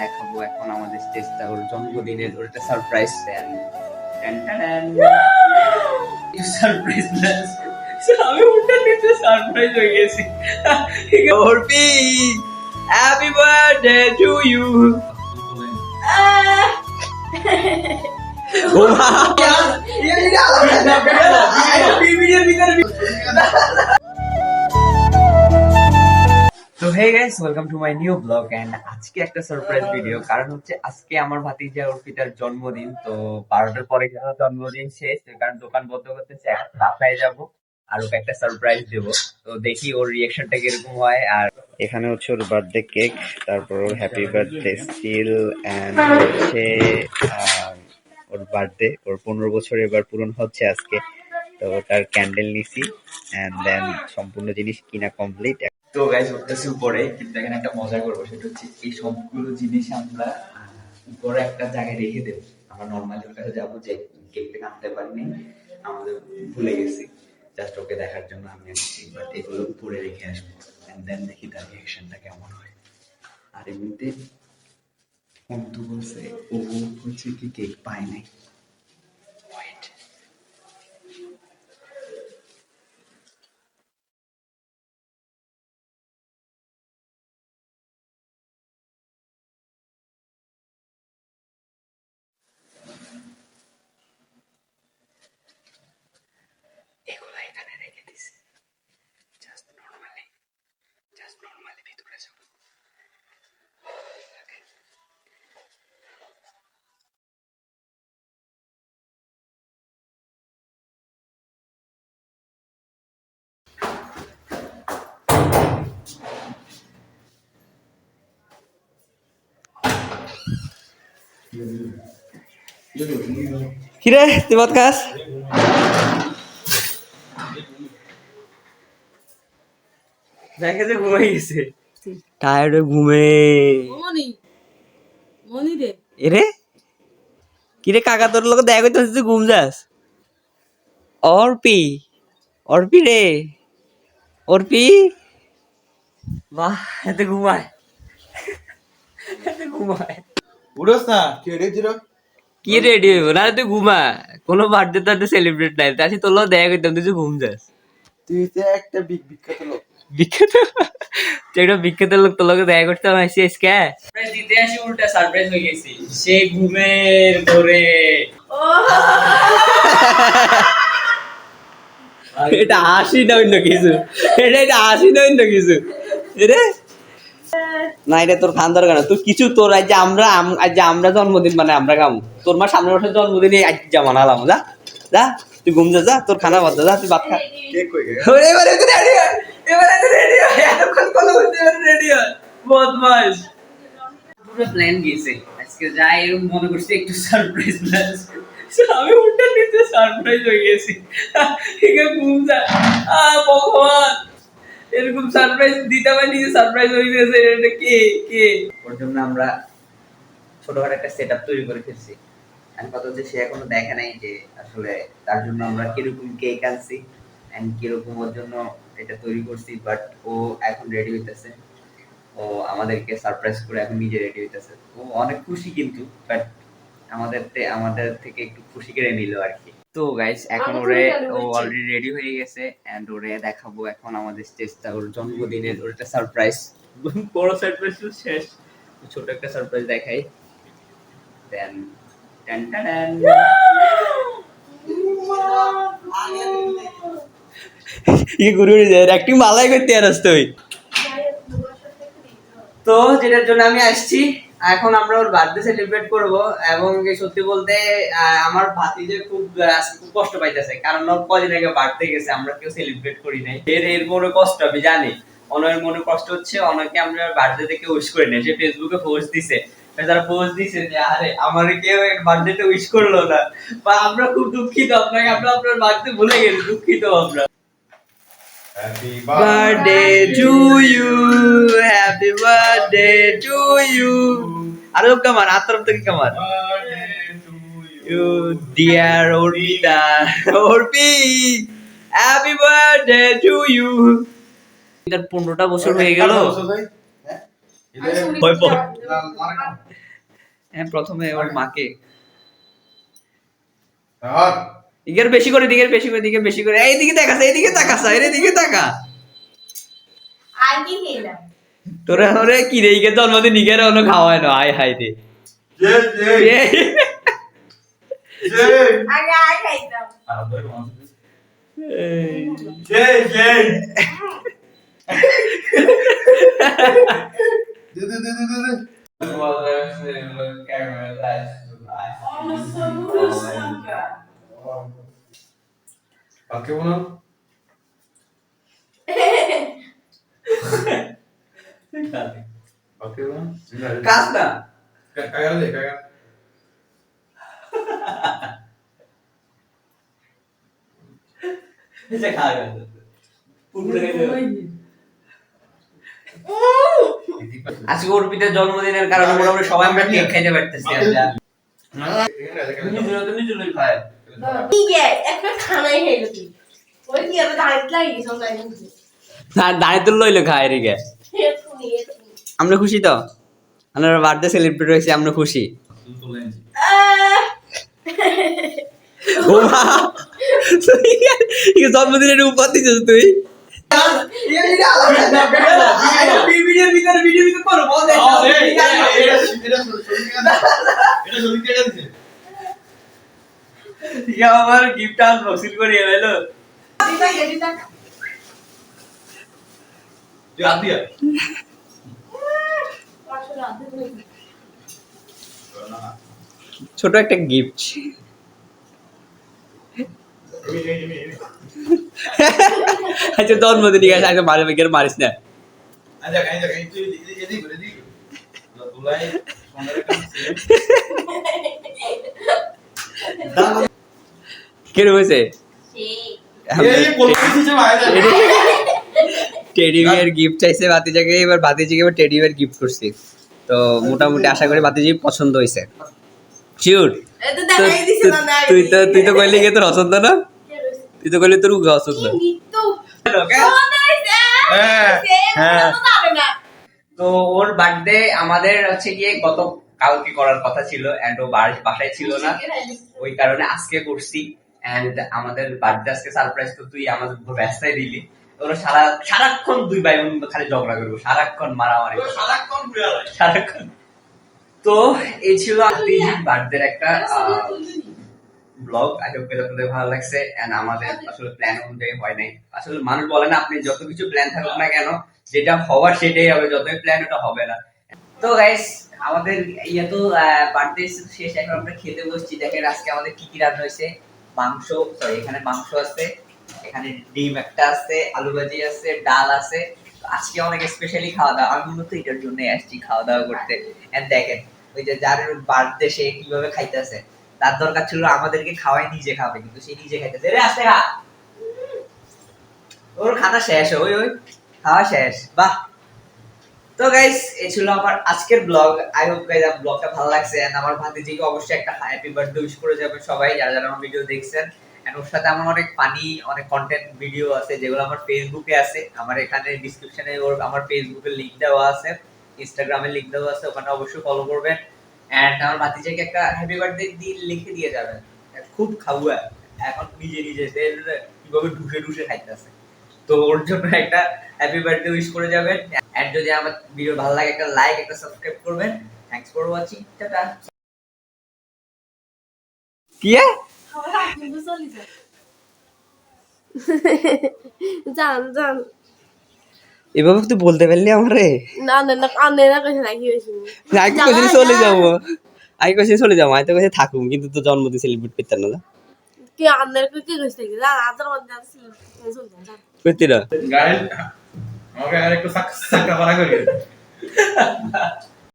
দেখাবো এখন আমাদের স্টেজটা ওর জন্মদিনের ওর একটা সারপ্রাইজ দেন সারপ্রাইজ আমি ওটা নিতে সারপ্রাইজ হয়ে গেছি। Arpi happy birthday to you ও মা তো hey guys welcome to my new blog and আজকে একটা সারপ্রাইজ ভিডিও কারণ হচ্ছে আজকে আমার ভাতিজা অর্পিতার জন্মদিন, তো বারোটার পরে জন্মদিন শেষ কারণ দোকান বন্ধ করতেছে বাসায় যাব আর ওকে একটা সারপ্রাইজ দেবো। তো দেখি ওর রিয়াকশনটা কীরকম হয় আর এখানে হচ্ছে ওর বার্থডে কেক তারপর ওর হ্যাপি বার্থডে স্টিল অ্যান্ড হচ্ছে ওর বার্থডে ওর পনেরো বছর এবার পূরণ হচ্ছে আজকে। তো ওটার ক্যান্ডেল নিছি অ্যান্ড দেন সম্পূর্ণ জিনিস কিনা কমপ্লিট তো গাইস উঠতেছি উপরে, কিন্তু এখানে একটা মজা করব, সেটা হচ্ছে এই সবগুলো জিনিস আমরা উপরে একটা জায়গায় রেখে দেবো। আমরা নর্মালি ওর কাছে যাব, যে কেকটা আনতে পারিনি, আমাদের ভুলে গেছি। জাস্ট ওকে দেখার জন্য আমি আসছি বাট এগুলো উপরে রেখে আসব এন্ড দেন দেখি তার রিয়াকশনটা কেমন হয়। আর এমনিতে অন্তু বলছে ও হচ্ছে কি কেক পায় নাই। কিরে তুই খাস? দেখে যে ঘুমাই গেছে। টায়ার্ড ঘুমে। মনি মনি রে। এরে কিরে কাকা তোর লোক দেখা করতে তুই ঘুম যাস। অর্পি অর্পি রে। অর্পি? বাহ এত ঘুমায়। এত ঘুমায়। উড়োস না কে রে জিরো? কি রেডি হইব না তুই ঘুমা। কোনো বার্থডে টার্থডে সেলিব্রেট নাই। তাই তোর লোক দেখা করতাম তুই ঘুম যাস। তুই তো একটা বিগ বিখ্যাত লোক। বিখ্যাত? একটা বিখ্যাত লোক তোর লোকে দেখা করতে আসছিস কে? সারপ্রাইজ দিতে আসি উল্টা সারপ্রাইজ হয়ে গেছি। সে ঘুমের ধরে এটা হাসি না অন্য কিছু। এটা এটা হাসি না অন্য কিছু। রে। না এটা তোর খান দরকার না। তুই কিছু তোর আজ আমরা আজ আমরা জন্মদিন মানে আমরা তোর মা সামনের বছর জন্মদিনে আজ জামা নালাম যা যা তুই ঘুম যা যা তোর খানা বাদ যা তুই ভাত খা। এবারে তো রেডি এবারে তো রেডি এতক্ষণ কথা বলতে এবারে রেডি বদমাস। পুরো প্ল্যান গিয়েছে। আজকে যাই এরকম মনে করছি একটু সারপ্রাইজ প্ল্যান আমি উল্টা নিতে সারপ্রাইজ হয়ে গেছি। ঘুম যা। আ ভগবান। এরকম সারপ্রাইজ দিতে পারি নিজে সারপ্রাইজ হয়ে গেছে, এটা কে কে? ওর জন্য আমরা ছোটখাটো একটা সেট তৈরি করে ফেলছি। আমি কথা হচ্ছে সে এখনও দেখে নাই যে আসলে তার জন্য আমরা কীরকম কেক আনছি এন্ড কীরকম ওর জন্য এটা তৈরি করছি বাট ও এখন রেডি হইতেছে। ও আমাদেরকে সারপ্রাইজ করে এখন নিজে রেডি হইতেছে। ও অনেক খুশি কিন্তু বাট আমাদের আমাদের থেকে একটু খুশি করে নিল আর কি। তো গাইস এখন ওরে ও অলরেডি রেডি হয়ে গেছে এন্ড ওরে দেখাবো এখন আমাদের স্টেজটা ওর জন্মদিনের ওর একটা সারপ্রাইজ বড় সারপ্রাইজ তো শেষ। ছোট একটা সারপ্রাইজ দেখাই। দেন টান টান ই গুরু যায় অ্যাক্টিং ভালোই করতে আরস তুই। তো যেটার জন্য আমি আসছি এখন আমরা ওর বার্থডে সেলিব্রেট করব এবং সত্যি বলতে আমার ভাতিজে খুব কষ্ট পাইতেছে। কারণ ওর কদিন আগে বার্থডে গেছে, আমরা কেউ সেলিব্রেট করি নাই। এর এর মনে কষ্ট, আমি জানি। অনেকের মনে কষ্ট হচ্ছে অনেকে আমরা বার্থডে থেকে উইশ করি নাই। সে ফেসবুকে পোস্ট দিছে। তারা পোস্ট দিছে যে, আরে, আমার কেউ বার্থডে তে উইশ করল না। বা আমরা খুব দুঃখিত আপনাকে, আমরা আপনার বার্থডে ভুলে গেছি, দুঃখিত আমরা। Happy birthday to you happy birthday to you আরও কামান? আর তরফ থেকে কামান? You dear Arpita Arpi happy birthday to you এটার পনেরোটা বছর হয়ে গেল। হ্যাঁ? প্রথমে ওর মাকে। আর দিকের বেশি করে দিকের বেশি করে দিকে বেশি করে। এইদিকে তাকাস এইদিকে তাকাস এর এদিকে তাকা। খেলাম? তোরা ওরে কি রে ইকে জন্মদিন নিগের অন্য খাওয়ায় না আয় হাই রে। জে জে। এই, জে। আগে আগে খাইতাম। এই, জে জে। দে দে দে দে দে কাকে বলো কাকে বলো কাজ না। কাকা দে কাকা এটা গেল। আজকে অর্পিতের জন্মদিনের কারণে মোটামুটি সবাই আমরা কেক খাইতে পারতেছি আজ নিজের নিজের খায়। দাঁড়িয়ে তো লইলো খায় আমরা খুশি তো? আমরা বার্থডে সেলিব্রেট হয়েছে আমরা খুশি। জন্মদিনের উপহার দিছিস তুই? ভিতরে ভিতরে করো আমার গিফট আনবক্সিং করে এলো করে ছোট একটা গিফট আচ্ছা জন্মদিন ঠিক আছে আচ্ছা মারে বেগের মারিস না। কেন হয়েছে টেডি বিয়ার গিফট চাইছে ভাতিজাকে এবার ভাতিজিকে এবার টেডি বিয়ার গিফট করছি। তো মোটামুটি আশা করি ভাতিজি পছন্দ হয়েছে। শিওর তুই তো তুই তো কইলি কি তোর পছন্দ না? তুই তো কইলি তোর উগা পছন্দ হ্যাঁ, হ্যাঁ। তো ওর বার্থডে আমাদের হচ্ছে গিয়ে গত কালকে করার কথা ছিল এন্ড ও বাসায় ছিল না। ওই কারণে আজকে করছি। এন্ড আমাদের বার্থডে আজকে সারপ্রাইজ তো তুই আমাদের ব্যস্তায় দিলি। ওরা সারা সারাক্ষণ দুই ভাই বোন খালি ঝগড়া করব সারাক্ষণ মারামারি। করব। সারাক্ষণ তো এই ছিল বার্থডে একটা ব্লগ আই হোপ আপনাদের ভালো লাগছে। এন্ড আমাদের আসলে প্ল্যান অনুযায়ী হয় নাই। আসলে মানুষ বলে না আপনি যত কিছু প্ল্যান থাকুক না কেন যেটা হওয়ার সেটাই হবে যতই প্ল্যান ওটা হবে না। তো গাইস আমাদের ইয়ে তো বার্থডে শেষ এখন আমরা খেতে বসছি। দেখেন আজকে আমাদের কি কি রান্না হয়েছে। মাংস সরি এখানে মাংস আছে, এখানে ডিম একটা আছে, আলু ভাজি আছে, ডাল আছে। আজকে অনেক স্পেশালি খাওয়া দাওয়া আমি মূলত এটার জন্য আসছি খাওয়া দাওয়া করতে। এন্ড দেখেন, ওই যে যার বার্থডে সে কীভাবে খাইতেছে, তার দরকার ছিল আমাদেরকে খাওয়াই নিজে খাবে, কিন্তু সে নিজে খাইতেছে। রে আসতে খা! ওর খানা শেষ, ওই ওই, খাওয়া শেষ। বাহ! তো গাইস এই ছিল আমার আজকের ব্লগ আই হোপ গাইস আমার ব্লগটা ভালো লাগছে এন্ড আমার ভাতিজিকে অবশ্যই একটা হ্যাপি বার্থডে উইশ করে যাবেন সবাই, যারা যারা আমার ভিডিও দেখছেন. এন্ড ওর সাথে আমার অনেক ফানি অনেক কন্টেন্ট ভিডিও আছে, যেগুলো আমার ফেসবুকে আছে। আমার এখানে ডিসক্রিপশনে ওর, আমার ফেসবুকের লিংক দেওয়া আছে ইনস্টাগ্রামের লিংক দেওয়া আছে, ওখানে অবশ্যই ফলো করবেন। এন্ড আমার ভাতিজাকে একটা হ্যাপি বার্থডে দিয়ে লিখে দিয়ে যাবেন। খুব খাওয়া এখন নিজে নিজে কীভাবে ঢুসে ঢুসে খাইতেছে। তো ওর জন্য একটা হ্যাপি বার্থডে উইশ করে যাবেন। এন্ড যদি আমার ভিডিও ভালো লাগে একটা লাইক একটা সাবস্ক্রাইব করবেন। থ্যাঙ্কস ফর ওয়াচিং টাটা। কি জান জান। এভাবে তুই বলতে পারলি আমারে? না না না কানে না কইছে নাকি হইছে আগে কইছিলি চলে যাব। আগে কইছিলি চলে যাব আমি তো কইছি থাকুম কিন্তু তো জন্মদিন সেলিব্রেট করতাম না কি আন্দের কি কি কইছে? কি জান আদর মধ্যে জান। করতি না গাইল আমাকে আর একটু সাক্কা করি।